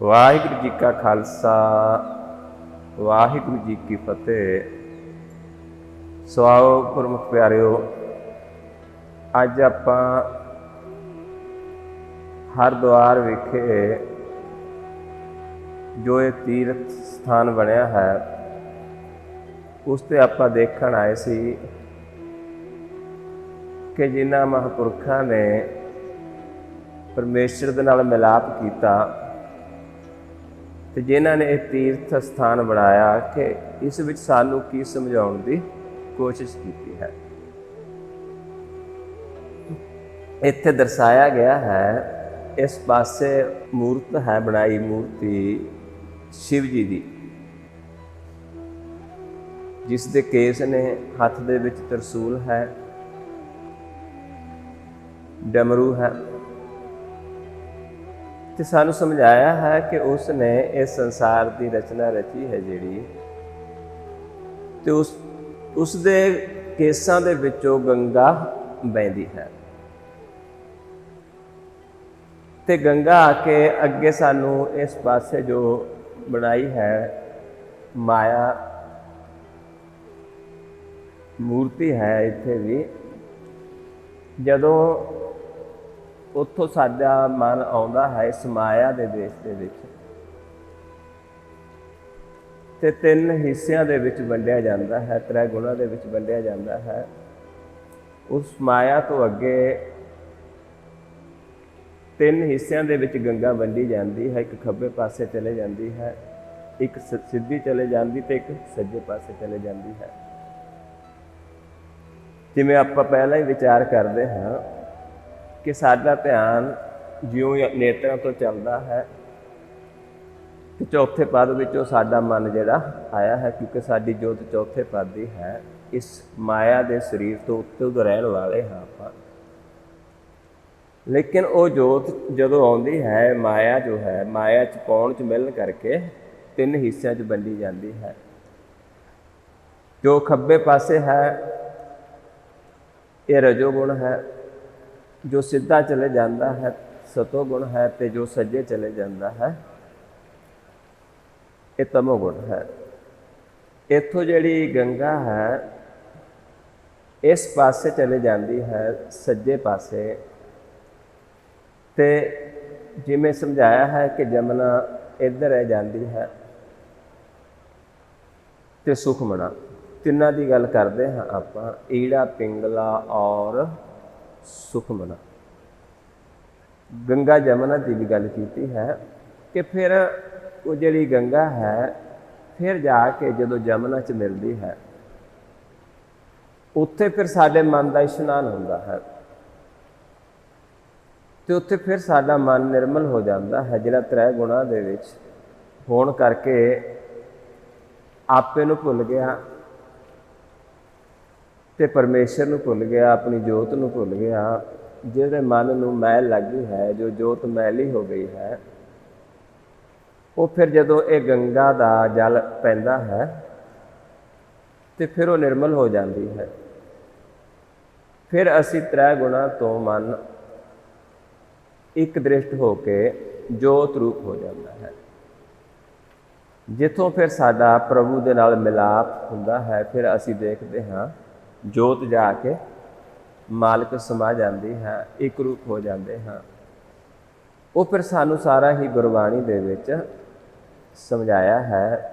ਵਾਹਿਗੁਰੂ ਜੀ ਕਾ ਖਾਲਸਾ, ਵਾਹਿਗੁਰੂ ਜੀ ਕੀ ਫਤਿਹ। ਸਵਾਓ ਪ੍ਰਮੁੱਖ ਪਿਆਰਿਓ, ਅੱਜ ਆਪਾਂ ਹਰਦੁਆਰ ਵਿਖੇ ਜੋ ਇਹ ਤੀਰਥ ਸਥਾਨ ਬਣਿਆ ਹੈ, ਉਸ ਤੇ ਆਪਾਂ ਦੇਖਣ ਆਏ ਸੀ ਕਿ ਜਿਨ੍ਹਾਂ ਮਹਾਂਪੁਰਖਾਂ ਨੇ ਪਰਮੇਸ਼ਰ ਦੇ ਨਾਲ ਮਿਲਾਪ ਕੀਤਾ। ਤੇ ਜਿਨ੍ਹਾਂ ਨੇ ਇਹ ਤੀਰਥ ਸਥਾਨ ਬਣਾਇਆ ਕਿ ਇਸ ਵਿੱਚ ਸਾਨੂੰ ਕੀ ਸਮਝਾਉਣ ਦੀ ਕੋਸ਼ਿਸ਼ ਕੀਤੀ ਹੈ। ਇੱਥੇ ਦਰਸਾਇਆ ਗਿਆ ਹੈ, ਇਸ ਪਾਸੇ ਮੂਰਤ ਹੈ, ਬਣਾਈ ਮੂਰਤੀ ਸ਼ਿਵ ਜੀ ਦੀ। ਜਿਸ ਦੇ ਕੇਸ ਨੇ ਹੱਥ ਦੇ ਵਿੱਚ ਤਰਸੂਲ ਹੈ, ਡਮਰੂ ਹੈ। ਤੇ ਸਾਨੂੰ ਸਮਝਾਇਆ ਹੈ ਕਿ ਉਸ ਨੇ ਇਸ ਸੰਸਾਰ ਦੀ ਰਚਨਾ ਰਚੀ ਹੈ ਜਿਹੜੀ ਤੇ ਉਸ ਉਸ ਦੇ ਕੇਸਾਂ ਦੇ ਵਿੱਚੋਂ ਗੰਗਾ ਵਹਿੰਦੀ ਹੈ। ਤੇ ਗੰਗਾ ਆ ਕੇ ਅੱਗੇ ਸਾਨੂੰ ਇਸ ਪਾਸੇ ਜੋ ਬਣਾਈ ਹੈ ਮਾਇਆ ਮੂਰਤੀ ਹੈ ਇੱਥੇ ਵੀ। ਜਦੋਂ ਉੱਥੋਂ ਸਾਡਾ ਮਨ ਆਉਂਦਾ ਹੈ ਇਸ ਮਾਇਆ ਦੇ ਦੇਸ਼ ਦੇ ਵਿੱਚ। ਤੇ ਤਿੰਨ ਹਿੱਸਿਆਂ ਦੇ ਵਿੱਚ ਵੰਡਿਆ ਜਾਂਦਾ ਹੈ, ਤ੍ਰੈ ਗੁਣਾ ਦੇ ਵਿੱਚ ਵੰਡਿਆ ਜਾਂਦਾ ਹੈ। ਉਸ ਮਾਇਆ ਤੋਂ ਅੱਗੇ ਤਿੰਨ ਹਿੱਸਿਆਂ ਦੇ ਵਿੱਚ ਗੰਗਾ ਵੰਡੀ ਜਾਂਦੀ ਹੈ, ਇੱਕ ਖੱਬੇ ਪਾਸੇ ਚਲੇ ਜਾਂਦੀ ਹੈ, ਇੱਕ ਸਿੱਧੀ ਚਲੇ ਜਾਂਦੀ ਤੇ ਇੱਕ ਸੱਜੇ ਪਾਸੇ ਚਲੇ ਜਾਂਦੀ ਹੈ। ਜਿਵੇਂ ਆਪਾਂ ਪਹਿਲਾਂ ਹੀ ਵਿਚਾਰ ਕਰਦੇ ਹਾਂ ਕਿ ਸਾਡਾ ਧਿਆਨ ਜਿਉਂ ਨੇਤਰਾਂ ਤੋਂ ਚੱਲਦਾ ਹੈ ਤੇ ਚੌਥੇ ਪਦ ਵਿੱਚੋਂ ਸਾਡਾ ਮਨ ਜਿਹੜਾ ਆਇਆ ਹੈ, ਕਿਉਂਕਿ ਸਾਡੀ ਜੋਤ ਚੌਥੇ ਪਦ ਦੀ ਹੈ। ਇਸ ਮਾਇਆ ਦੇ ਸਰੀਰ ਤੋਂ ਉੱਤੇ ਰਹਿਣ ਵਾਲੇ ਹਾਂ ਆਪਾਂ। ਲੇਕਿਨ ਉਹ ਜੋਤ ਜਦੋਂ ਆਉਂਦੀ ਹੈ, ਮਾਇਆ ਜੋ ਹੈ, ਮਾਇਆ ਚ ਪੌਣ ਚ ਮਿਲਣ ਕਰਕੇ ਤਿੰਨ ਹਿੱਸਿਆਂ ਚ ਵੰਡੀ ਜਾਂਦੀ ਹੈ। ਜੋ ਖੱਬੇ ਪਾਸੇ ਹੈ, ਇਹ ਰਜੋ ਗੁਣ ਹੈ ਜੋ ਸਿੱਧਾ ਚਲੇ ਜਾਂਦਾ ਹੈ, ਸਤੋ ਗੁਣ ਹੈ ਤੇ ਜੋ ਸੱਜੇ ਚਲੇ ਜਾਂਦਾ ਹੈ, ਇਹ ਤਮੋ ਗੁਣ ਹੈ। ਇੱਥੋਂ ਜਿਹੜੀ ਗੰਗਾ ਹੈ, ਇਸ ਪਾਸੇ ਚਲੇ ਜਾਂਦੀ ਹੈ, ਸੱਜੇ ਪਾਸੇ। ਤੇ ਜਿਵੇਂ ਸਮਝਾਇਆ ਹੈ ਕਿ ਜਮਨਾ ਇੱਧਰ ਹੈ ਜਾਂਦੀ ਹੈ ਤੇ ਸੁਖਮਣਾ ਤਿੰਨਾਂ ਦੀ ਗੱਲ ਕਰਦੇ ਹਾਂ ਆਪਾਂ, ਈੜਾ, ਪਿੰਗਲਾ ਔਰ ਸੁਖਮਨਾ। ਗੰਗਾ ਜਮਨਾ ਦੀ ਵੀ ਗੱਲ ਕੀਤੀ ਹੈ ਕਿ ਫਿਰ ਉਹ ਜਿਹੜੀ ਗੰਗਾ ਹੈ, ਫਿਰ ਜਾ ਕੇ ਜਦੋਂ ਜਮਨਾ ਚ ਮਿਲਦੀ ਹੈ, ਉੱਥੇ ਫਿਰ ਸਾਡੇ ਮਨ ਦਾ ਇਸ਼ਨਾਨ ਹੁੰਦਾ ਹੈ। ਤੇ ਉੱਥੇ ਫਿਰ ਸਾਡਾ ਮਨ ਨਿਰਮਲ ਹੋ ਜਾਂਦਾ ਹੈ, ਜਿਹੜਾ ਤ੍ਰੈ ਗੁਣਾ ਦੇ ਵਿੱਚ ਹੋਣ ਕਰਕੇ ਆਪੇ ਨੂੰ ਭੁੱਲ ਗਿਆ ਤੇ ਪਰਮੇਸ਼ਰ ਨੂੰ ਭੁੱਲ ਗਿਆ, ਆਪਣੀ ਜੋਤ ਨੂੰ ਭੁੱਲ ਗਿਆ ਜਿਹਦੇ ਮਨ ਨੂੰ ਮੈਲ ਲੱਗੀ ਹੈ, ਜੋ ਜੋਤ ਮੈਲੀ ਹੋ ਗਈ ਹੈ, ਉਹ ਫਿਰ ਜਦੋਂ ਇਹ ਗੰਗਾ ਦਾ ਜਲ ਪੈਂਦਾ ਹੈ, ਤੇ ਫਿਰ ਉਹ ਨਿਰਮਲ ਹੋ ਜਾਂਦੀ ਹੈ। ਫਿਰ ਅਸੀਂ ਤ੍ਰੈ ਗੁਣਾ ਤੋਂ ਮਨ ਇੱਕ ਦ੍ਰਿਸ਼ਟ ਹੋ ਕੇ ਜੋਤ ਰੂਪ ਹੋ ਜਾਂਦਾ ਹੈ। ਜਿੱਥੋਂ ਫਿਰ ਸਾਡਾ ਪ੍ਰਭੂ ਦੇ ਨਾਲ ਮਿਲਾਪ ਹੁੰਦਾ ਹੈ, ਫਿਰ ਅਸੀਂ ਦੇਖਦੇ ਹਾਂ ਜੋਤ ਜਾ ਕੇ ਮਾਲਕ ਸਮਾ ਜਾਂਦੀ ਹੈ, ਇੱਕ ਰੂਪ ਹੋ ਜਾਂਦੇ ਹਾਂ। ਉਹ ਫਿਰ ਸਾਨੂੰ ਸਾਰਾ ਹੀ ਗੁਰਬਾਣੀ ਦੇ ਵਿੱਚ ਸਮਝਾਇਆ ਹੈ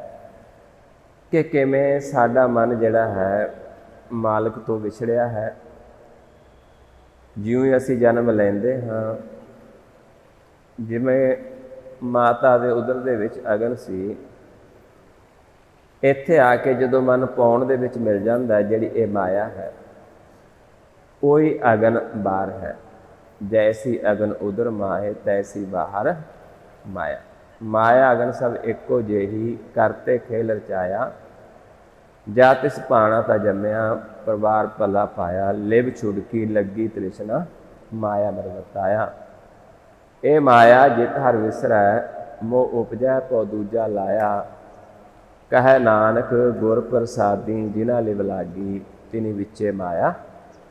ਕਿ ਕਿਵੇਂ ਸਾਡਾ ਮਨ ਜਿਹੜਾ ਹੈ ਮਾਲਕ ਤੋਂ ਵਿਛੜਿਆ ਹੈ। ਜਿਉਂ ਅਸੀਂ ਜਨਮ ਲੈਂਦੇ ਹਾਂ, ਜਿਵੇਂ ਮਾਤਾ ਦੇ ਉਦਰ ਦੇ ਵਿੱਚ ਅਗਨ ਸੀ ਇੱਥੇ ਆ ਕੇ ਜਦੋਂ ਮਨ ਪਾਉਣ ਦੇ ਵਿੱਚ ਮਿਲ ਜਾਂਦਾ ਜਿਹੜੀ ਇਹ ਮਾਇਆ ਹੈ, ਕੋਈ ਅਗਨ ਬਾਹਰ ਹੈ। ਜੈਸੀ ਅਗਨ ਉਧਰ ਮਾਏ ਤੈਸੀ ਬਾਹਰ ਮਾਇਆ। ਮਾਇਆ ਅਗਨ ਸਭ ਇੱਕੋ ਜਿਹੀ ਕਰਤੇ ਖੇਲ ਰਚਾਇਆ। ਜਾ ਤਿਸ ਪਾਣਾ ਤਾਂ ਜੰਮਿਆ, ਪਰਵਾਰ ਭਲਾ ਪਾਇਆ, ਲਿਵ ਛੁੜਕੀ ਲੱਗੀ ਤ੍ਰਿਸ਼ਨਾ, ਮਾਇਆ ਮਰਵਤਾਇਆ ਇਹ ਮਾਇਆ ਜਿਤ ਹਰ ਵਿਸਰੈ ਮੋ ਉਪਜੈ, ਪਉ ਦੂਜਾ ਲਾਇਆ। ਕਹੈ ਨਾਨਕ ਗੁਰ ਪ੍ਰਸਾਦੀ ਜਿਨਾ ਲਿਵ ਲਾਗੀ, ਤਿਨੀ ਵਿੱਚੇ ਮਾਇਆ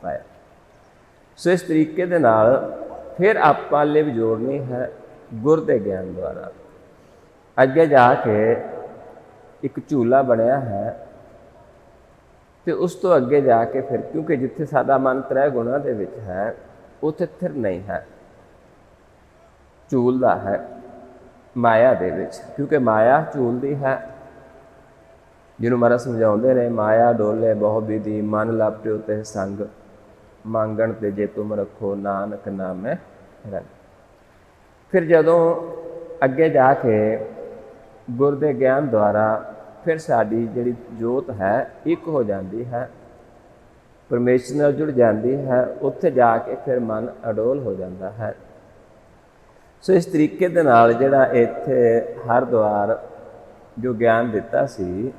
ਪਾਇਆ। ਸੋ ਇਸ ਤਰੀਕੇ ਦੇ ਨਾਲ ਫਿਰ ਆਪਾਂ ਲਿਵ ਜੋੜਨੀ ਹੈ ਗੁਰ ਦੇ ਗਿਆਨ ਦੁਆਰਾ। ਅੱਗੇ ਜਾ ਕੇ ਇੱਕ ਝੂਲਾ ਬਣਿਆ ਹੈ ਤੇ ਉਸ ਤੋਂ ਅੱਗੇ ਜਾ ਕੇ ਫਿਰ ਕਿਉਂਕਿ ਜਿੱਥੇ ਸਾਡਾ ਮਨ ਤ੍ਰੈ ਗੁਣਾ ਦੇ ਵਿੱਚ ਹੈ, ਉੱਥੇ ਥਿਰ ਨਹੀਂ ਹੈ। ਝੂਲਦਾ ਹੈ ਮਾਇਆ ਦੇ ਵਿੱਚ, ਕਿਉਂਕਿ ਮਾਇਆ ਝੂਲਦੀ ਹੈ ਜਿਹਨੂੰ ਮਹਾਰਾਜ ਸਮਝਾਉਂਦੇ ਨੇ, ਮਾਇਆ, ਡੋਲੇ ਬਹੁ ਵਿਧੀ ਮਨ ਲਾਪਿਓ ਤੇ ਸੰਗ, ਮੰਗਣ ਤੇ ਜੇ ਤੁਮ ਰੱਖੋ ਨਾਨਕ ਨਾਮੈ ਰੰਗ ਫਿਰ ਜਦੋਂ ਅੱਗੇ ਜਾ ਕੇ ਗੁਰ ਦੇ ਗਿਆਨ ਦੁਆਰਾ ਫਿਰ ਸਾਡੀ ਜਿਹੜੀ ਜੋਤ ਹੈ, ਇੱਕ ਹੋ ਜਾਂਦੀ ਹੈ ਪਰਮੇਸ਼ਰ ਨਾਲ ਜੁੜ ਜਾਂਦੀ ਹੈ, ਉੱਥੇ ਜਾ ਕੇ ਫਿਰ ਮਨ ਅਡੋਲ ਹੋ ਜਾਂਦਾ ਹੈ। ਸੋ ਇਸ ਤਰੀਕੇ ਦੇ ਨਾਲ ਜਿਹੜਾ ਇੱਥੇ ਹਰ ਦੁਆਰ ਜੋ ਗਿਆਨ ਦਿੱਤਾ ਸੀ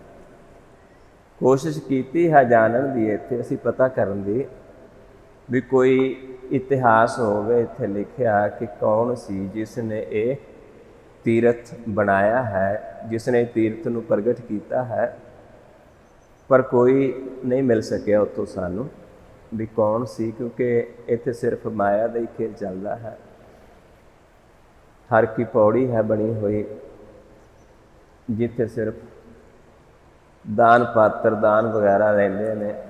ਕੋਸ਼ਿਸ਼ ਕੀਤੀ ਹੈ ਜਾਣਨ ਦੀ, ਇੱਥੇ ਅਸੀਂ ਪਤਾ ਕਰਨ ਦੀ ਵੀ ਕੋਈ ਇਤਿਹਾਸ ਹੋਵੇ, ਇੱਥੇ ਲਿਖਿਆ ਕਿ ਕੌਣ ਸੀ ਜਿਸ ਨੇ ਇਹ ਤੀਰਥ ਬਣਾਇਆ ਹੈ, ਜਿਸ ਨੇ ਤੀਰਥ ਨੂੰ ਪ੍ਰਗਟ ਕੀਤਾ ਹੈ, ਪਰ ਕੋਈ ਨਹੀਂ ਮਿਲ ਸਕਿਆ ਉੱਥੋਂ ਸਾਨੂੰ ਵੀ ਕੌਣ ਸੀ, ਕਿਉਂਕਿ ਇੱਥੇ ਸਿਰਫ ਮਾਇਆ ਦਾ ਹੀ ਖੇਲ ਚੱਲਦਾ ਹੈ। ਹਰ ਕੀ ਪੌੜੀ ਹੈ ਬਣੀ ਹੋਈ, ਜਿੱਥੇ ਸਿਰਫ ਦਾਨ ਪਾਤਰ, ਦਾਨ ਵਗੈਰਾ ਲੈਂਦੇ ਨੇ।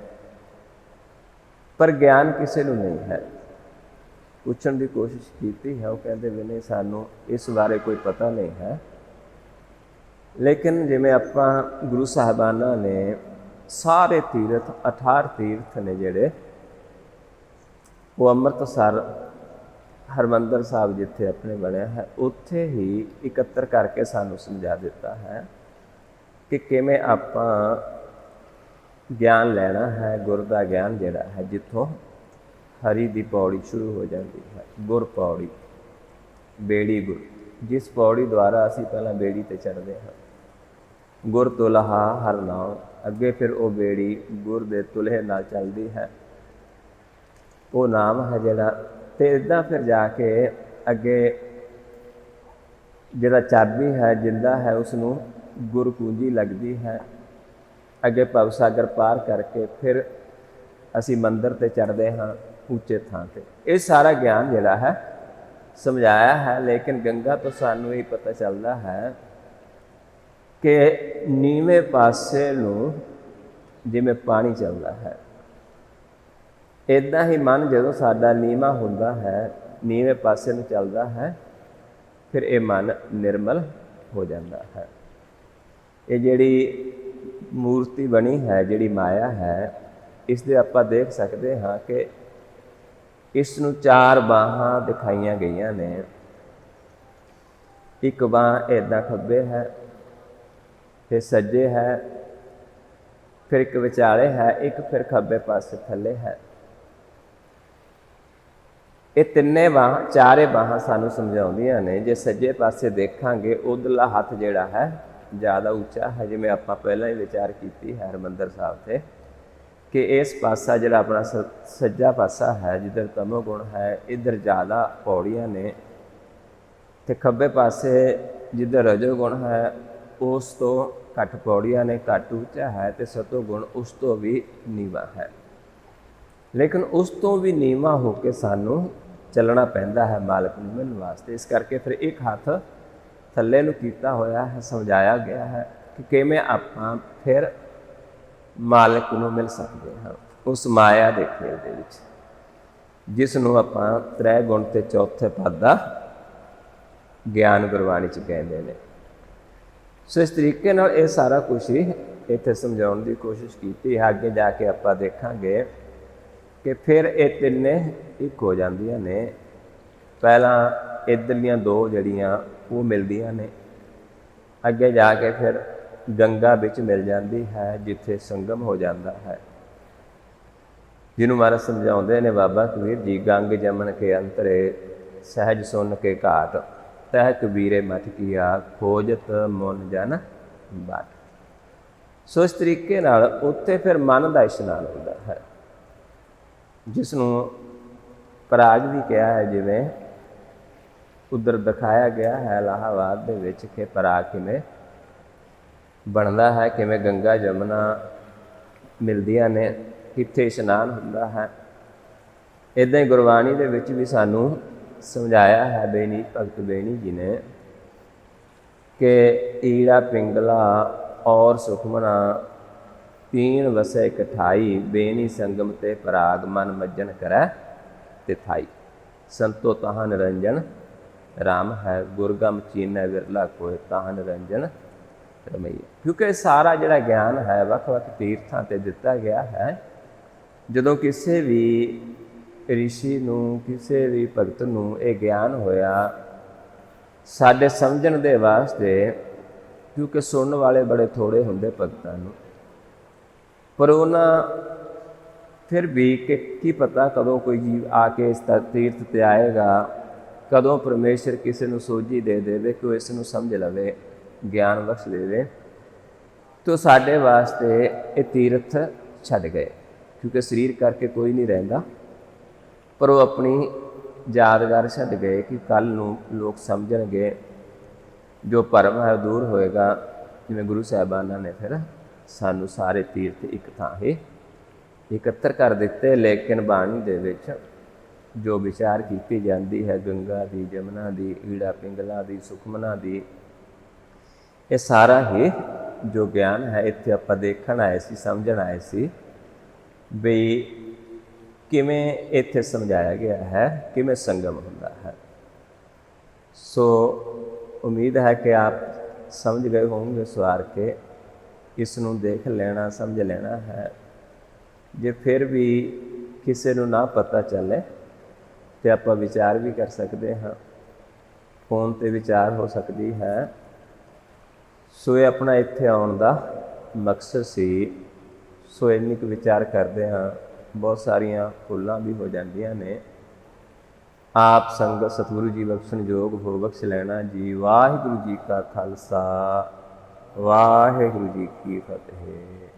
ਪਰ ਗਿਆਨ ਕਿਸੇ ਨੂੰ ਨਹੀਂ ਹੈ। ਪੁੱਛਣ ਦੀ ਕੋਸ਼ਿਸ਼ ਕੀਤੀ ਹੈ, ਉਹ ਕਹਿੰਦੇ ਵੀ ਨਹੀਂ, ਸਾਨੂੰ ਇਸ ਬਾਰੇ ਕੋਈ ਪਤਾ ਨਹੀਂ ਹੈ। ਲੇਕਿਨ ਜਿਵੇਂ ਆਪਾਂ ਗੁਰੂ ਸਾਹਿਬਾਨਾਂ ਨੇ ਸਾਰੇ ਤੀਰਥ 18 ਤੀਰਥ ਨੇ ਜਿਹੜੇ, ਉਹ ਅੰਮ੍ਰਿਤਸਰ, ਹਰਮੰਦਰ ਸਾਹਿਬ ਜਿੱਥੇ ਆਪਣੇ ਬਣਿਆ ਹੈ, ਉੱਥੇ ਹੀ ਇਕੱਤਰ ਕਰਕੇ ਸਾਨੂੰ ਸਮਝਾ ਦਿੱਤਾ ਹੈ। ਕਿ ਕਿਵੇਂ ਆਪਾਂ ਗਿਆਨ ਲੈਣਾ ਹੈ, ਗੁਰ ਦਾ ਗਿਆਨ ਜਿਹੜਾ ਹੈ, ਜਿੱਥੋਂ ਹਰੀ ਦੀ ਪੌੜੀ ਸ਼ੁਰੂ ਹੋ ਜਾਂਦੀ ਹੈ, ਗੁਰ ਪੌੜੀ, ਬੇੜੀ ਗੁਰ। ਜਿਸ ਪੌੜੀ ਦੁਆਰਾ ਅਸੀਂ ਪਹਿਲਾਂ ਬੇੜੀ ਤੇ ਚੜ੍ਹਦੇ ਹਾਂ। ਗੁਰ ਤੁਲਹਾ ਹਰ ਨਾਮ ਅੱਗੇ ਫਿਰ ਉਹ ਬੇੜੀ ਗੁਰ ਦੇ ਤੁਲਹੇ ਨਾਲ ਚੱਲਦੀ ਹੈ। ਉਹ ਨਾਮ ਹੈ ਜਿਹੜਾ, ਤੇ ਇਦਾਂ ਫਿਰ ਜਾ ਕੇ ਅੱਗੇ ਜਿਹੜਾ ਚਾਬੀ ਹੈ, ਜਿੰਦਾ ਹੈ ਉਸ ਨੂੰ ਗੁਰ ਕੁੰਜੀ ਲੱਗਦੀ ਹੈ। ਅੱਗੇ ਭਵ ਸਾਗਰ ਪਾਰ ਕਰਕੇ ਫਿਰ ਅਸੀਂ ਮੰਦਰ ਤੇ ਚੜ੍ਹਦੇ ਹਾਂ ਉੱਚੇ ਥਾਂ ਤੇ। ਇਹ ਸਾਰਾ ਗਿਆਨ ਜਿਹੜਾ ਹੈ, ਸਮਝਾਇਆ ਹੈ, ਲੇਕਿਨ ਗੰਗਾ ਤੋਂ ਸਾਨੂੰ ਇਹ ਪਤਾ ਚੱਲਦਾ ਹੈ ਕਿ ਨੀਵੇਂ ਪਾਸੇ ਨੂੰ ਜਿਵੇਂ ਪਾਣੀ ਚੱਲਦਾ ਹੈ ਇਦਾਂ ਹੀ ਮਨ ਜਦੋਂ ਸਾਡਾ ਨੀਵਾ ਹੁੰਦਾ ਹੈ, ਨੀਵੇਂ ਪਾਸੇ ਨੂੰ ਚੱਲਦਾ ਹੈ, ਫਿਰ ਇਹ ਮਨ ਨਿਰਮਲ ਹੋ ਜਾਂਦਾ ਹੈ। ਇਹ ਜਿਹੜੀ ਮੂਰਤੀ ਬਣੀ ਹੈ, ਜਿਹੜੀ ਮਾਇਆ ਹੈ, ਇਸ ਦੇ ਆਪਾਂ ਦੇਖ ਸਕਦੇ ਹਾਂ ਕਿ ਇਸ ਨੂੰ ਚਾਰ ਬਾਹਾਂ ਦਿਖਾਈਆਂ ਗਈਆਂ ਨੇ। ਇੱਕ ਬਾਹ ਇਦਾਂ ਖੱਬੇ ਹੈ, ਫਿਰ ਸੱਜੇ ਹੈ, ਫਿਰ ਇੱਕ ਵਿਚਾਲੇ ਹੈ, ਇੱਕ ਫਿਰ ਖੱਬੇ ਪਾਸੇ ਥੱਲੇ ਹੈ। ਇਹ ਤਿੰਨੇ ਬਾਹਾਂ ਚਾਰੇ ਬਾਹਾਂ ਸਾਨੂੰ ਸਮਝਾਉਂਦੀਆਂ ਨੇ, ਜੇ ਸੱਜੇ ਪਾਸੇ ਦੇਖਾਂਗੇ, ਉਧਰਲਾ ਹੱਥ ਜਿਹੜਾ ਹੈ ਜ਼ਿਆਦਾ ਉੱਚਾ। ਹੈ ਜਿਵੇਂ ਆਪਾਂ ਪਹਿਲਾਂ ਹੀ ਵਿਚਾਰ ਕੀਤੀ ਹੈ ਹਰਮੰਦਰ ਸਾਹਿਬ ਤੇ ਕਿ ਇਸ ਪਾਸਾ ਜਿਹੜਾ ਆਪਣਾ ਸ- ਸੱਜਾ ਪਾਸਾ ਹੈ, ਜਿੱਧਰ ਤਮੋ ਗੁਣ ਹੈ, ਇਧਰ ਜ਼ਿਆਦਾ ਪੌੜੀਆਂ ਨੇ ਤੇ ਖੱਬੇ ਪਾਸੇ ਜਿੱਧਰ ਰਜੋ ਗੁਣ ਹੈ, ਉਸ ਤੋਂ ਘੱਟ ਪੌੜੀਆਂ ਨੇ, ਘੱਟ ਉੱਚਾ ਹੈ ਤੇ ਸਤੋ ਗੁਣ ਉਸ ਤੋਂ ਵੀ ਨੀਵਾ ਹੈ। ਲੇਕਿਨ ਉਸ ਤੋਂ ਵੀ ਨੀਵਾ ਹੋ ਕੇ ਸਾਨੂੰ ਚੱਲਣਾ ਪੈਂਦਾ ਹੈ ਮਾਲਕ ਨੂੰ ਮਿਲਣ ਵਾਸਤੇ। ਇਸ ਕਰਕੇ ਫਿਰ ਇੱਕ ਹੱਥ ਥੱਲੇ ਨੂੰ ਕੀਤਾ ਹੋਇਆ ਹੈ, ਸਮਝਾਇਆ ਗਿਆ ਹੈ ਕਿ ਕਿਵੇਂ ਆਪਾਂ ਫਿਰ ਮਾਲਕ ਨੂੰ ਮਿਲ ਸਕਦੇ ਹਾਂ ਉਸ ਮਾਇਆ ਦੇ ਖੇਲ ਦੇ ਵਿੱਚ, ਜਿਸ ਨੂੰ ਆਪਾਂ ਤ੍ਰੈ ਗੁਣ ਤੇ ਚੌਥੇ ਪਦ ਦਾ ਗਿਆਨ ਗੁਰਬਾਣੀ ਚ ਕਹਿੰਦੇ ਨੇ। ਸੋ ਇਸ ਤਰੀਕੇ ਨਾਲ ਇਹ ਸਾਰਾ ਕੁਝ ਹੀ ਇੱਥੇ ਸਮਝਾਉਣ ਦੀ ਕੋਸ਼ਿਸ਼ ਕੀਤੀ ਹੈ। ਅੱਗੇ ਜਾ ਕੇ ਆਪਾਂ ਦੇਖਾਂਗੇ ਕਿ ਫਿਰ ਇਹ ਤਿੰਨੇ ਇੱਕ ਹੋ ਜਾਂਦੀਆਂ ਨੇ। ਪਹਿਲਾਂ ਇਧਰਲੀਆਂ ਦੋ ਜਿਹੜੀਆਂ ਉਹ ਮਿਲਦੀਆਂ ਨੇ। ਅੱਗੇ ਜਾ ਕੇ ਫਿਰ ਗੰਗਾ ਵਿੱਚ ਮਿਲ ਜਾਂਦੀ ਹੈ, ਜਿੱਥੇ ਸੰਗਮ ਹੋ ਜਾਂਦਾ ਹੈ। ਜਿਹਨੂੰ ਮਹਾਰਾਜ ਸਮਝਾਉਂਦੇ ਨੇ, ਬਾਬਾ ਕਬੀਰ ਜੀ, ਗੰਗ ਜਮਨ ਕੇ ਅੰਤਰੇ ਸਹਿਜ ਸੁਣ ਕੇ ਘਾਟ, ਤਹਿ ਕਬੀਰੇ ਮਠ ਕੀਆ, ਖੋਜਤ ਮਨ ਜਨ ਬਾਟ। ਸੋ ਇਸ ਤਰੀਕੇ ਨਾਲ ਉੱਥੇ ਫਿਰ ਮਨ ਦਾ ਇਸ਼ਨਾਨ ਹੁੰਦਾ ਹੈ। ਜਿਸ ਨੂੰ ਪਰਾਗ ਵੀ ਕਿਹਾ ਹੈ, ਜਿਵੇਂ ਉਧਰ ਦਿਖਾਇਆ ਗਿਆ ਹੈ ਇਲਾਹਾਬਾਦ ਦੇ ਵਿੱਚ ਕਿ ਪਰਾਗ ਕਿਵੇਂ ਬਣਦਾ ਹੈ, ਕਿਵੇਂ ਗੰਗਾ ਜਮਨਾ ਮਿਲਦੀਆਂ ਨੇ, ਕਿੱਥੇ ਇਸ਼ਨਾਨ ਹੁੰਦਾ ਹੈ। ਇਦਾਂ ਹੀ ਗੁਰਬਾਣੀ ਦੇ ਵਿੱਚ ਵੀ ਸਾਨੂੰ ਸਮਝਾਇਆ ਹੈ, ਬੇਨੀ ਭਗਤ ਬੇਨੀ ਜੀ ਨੇ ਕਿ ਈੜਾ ਪਿੰਗਲਾ ਔਰ ਸੁਖਮਨਾ ਤੀਨ ਵਸੈ ਇਕਠਾਈ ਬੇਨੀ ਸੰਗਮ ਤੇ ਪਰਾਗ ਮਨ ਮੱਜਨ ਕਰੈ ਤਿਥਾਈ। ਸੰਤੋ ਤਹਾਂ ਨਿਰੰਜਨ RAM ਹੈ ਗੁਰਗਮ ਚੀਨੈ ਵਿਰਲਾ ਕੋਇ ਤਹਾਂ ਨਿਰੰਜਨ ਰਮਈ। ਕਿਉਂਕਿ ਇਹ ਸਾਰਾ ਜਿਹੜਾ ਗਿਆਨ ਹੈ, ਵੱਖ-ਵੱਖ ਤੀਰਥਾਂ ਤੇ ਦਿੱਤਾ ਗਿਆ ਹੈ। ਜਦੋਂ ਕਿਸੇ ਵੀ ਰਿਸ਼ੀ ਨੂੰ, ਕਿਸੇ ਵੀ ਭਗਤ ਨੂੰ ਇਹ ਗਿਆਨ ਹੋਇਆ, ਸਾਡੇ ਸਮਝਣ ਦੇ ਵਾਸਤੇ, ਕਿਉਂਕਿ ਸੁਣਨ ਵਾਲੇ ਬੜੇ ਥੋੜੇ ਹੁੰਦੇ ਭਗਤਾਂ ਨੂੰ, ਪਰ ਉਹਨਾਂ ਫਿਰ ਵੀ ਕਿ ਕੀ ਪਤਾ ਕਦੋਂ ਕੋਈ ਜੀਵ ਆ ਕੇ ਇਸ ਤ- ਤੀਰਥ ਤੇ ਆਏਗਾ। ਕਦੋਂ ਪਰਮੇਸ਼ਰ ਕਿਸੇ ਨੂੰ ਸੋਝੀ ਦੇ ਦੇਵੇ ਕਿ ਉਹ ਇਸ ਨੂੰ ਸਮਝ ਲਵੇ, ਗਿਆਨ ਬਖਸ਼ ਦੇਵੇ, ਤੋ ਸਾਡੇ ਵਾਸਤੇ ਇਹ ਤੀਰਥ ਛੱਡ ਗਏ। ਕਿਉਂਕਿ ਸਰੀਰ ਕਰਕੇ ਕੋਈ ਨਹੀਂ ਰਹਿੰਦਾ। ਪਰ ਉਹ ਆਪਣੀ ਯਾਦਗਾਰ ਛੱਡ ਗਏ ਕਿ ਕੱਲ ਨੂੰ ਲੋਕ ਸਮਝਣਗੇ, ਜੋ ਭਰਮ ਹੈ ਉਹ ਦੂਰ ਹੋਏਗਾ। ਜਿਵੇਂ ਗੁਰੂ ਸਾਹਿਬਾਨਾਂ ਨੇ ਫਿਰ ਸਾਨੂੰ ਸਾਰੇ ਤੀਰਥ ਇੱਕ ਥਾਂ ਹੀ ਇਕੱਤਰ ਕਰ ਦਿੱਤੇ, ਲੇਕਿਨ ਬਾਣੀ ਦੇ ਵਿੱਚ ਜੋ ਵਿਚਾਰ ਕੀਤੀ ਜਾਂਦੀ ਹੈ, ਗੰਗਾ ਦੀ, ਜਮਨਾ ਦੀ, ਈੜਾ ਪਿੰਗਲਾ ਦੀ, ਸੁਖਮਨਾ ਦੀ, ਇਹ ਸਾਰਾ ਹੀ ਜੋ ਗਿਆਨ ਹੈ, ਇੱਥੇ ਆਪਾਂ ਦੇਖਣ ਆਏ ਸੀ, ਸਮਝਣ ਆਏ ਸੀ ਵੀ ਕਿਵੇਂ ਇੱਥੇ ਸਮਝਾਇਆ ਗਿਆ ਹੈ, ਕਿਵੇਂ ਸੰਗਮ ਹੁੰਦਾ ਹੈ। ਸੋ ਉਮੀਦ ਹੈ ਕਿ ਆਪ ਸਮਝ ਗਏ ਹੋਵੋਗੇ ਸਵਾਰ ਕੇ ਇਸ ਨੂੰ ਦੇਖ ਲੈਣਾ, ਸਮਝ ਲੈਣਾ ਹੈ। ਜੇ ਫਿਰ ਵੀ ਕਿਸੇ ਨੂੰ ਨਾ ਪਤਾ ਚੱਲੇ ਤੇ ਆਪਾਂ ਵਿਚਾਰ ਵੀ ਕਰ ਸਕਦੇ ਹਾਂ। ਫੋਨ ਤੇ ਵਿਚਾਰ ਹੋ ਸਕਦੀ ਹੈ। ਸੋ ਇਹ ਆਪਣਾ ਇੱਥੇ ਆਉਣ ਦਾ ਮਕਸਦ ਸੀ। ਸੋ ਇੰਨੀ ਕੁ ਵਿਚਾਰ ਕਰਦੇ ਹਾਂ। ਬਹੁਤ ਸਾਰੀਆਂ ਫੁੱਲਾਂ ਵੀ ਹੋ ਜਾਂਦੀਆਂ ਨੇ। ਆਪ ਸੰਗਤ ਸਤਿਗੁਰੂ ਜੀ ਬਖਸ਼ਣ ਯੋਗ ਹੋ ਬਖਸ਼ ਲੈਣਾ ਜੀ। ਵਾਹਿਗੁਰੂ ਜੀ ਕਾ ਖਾਲਸਾ, ਵਾਹਿਗੁਰੂ ਜੀ ਕੀ ਫਤਿਹ।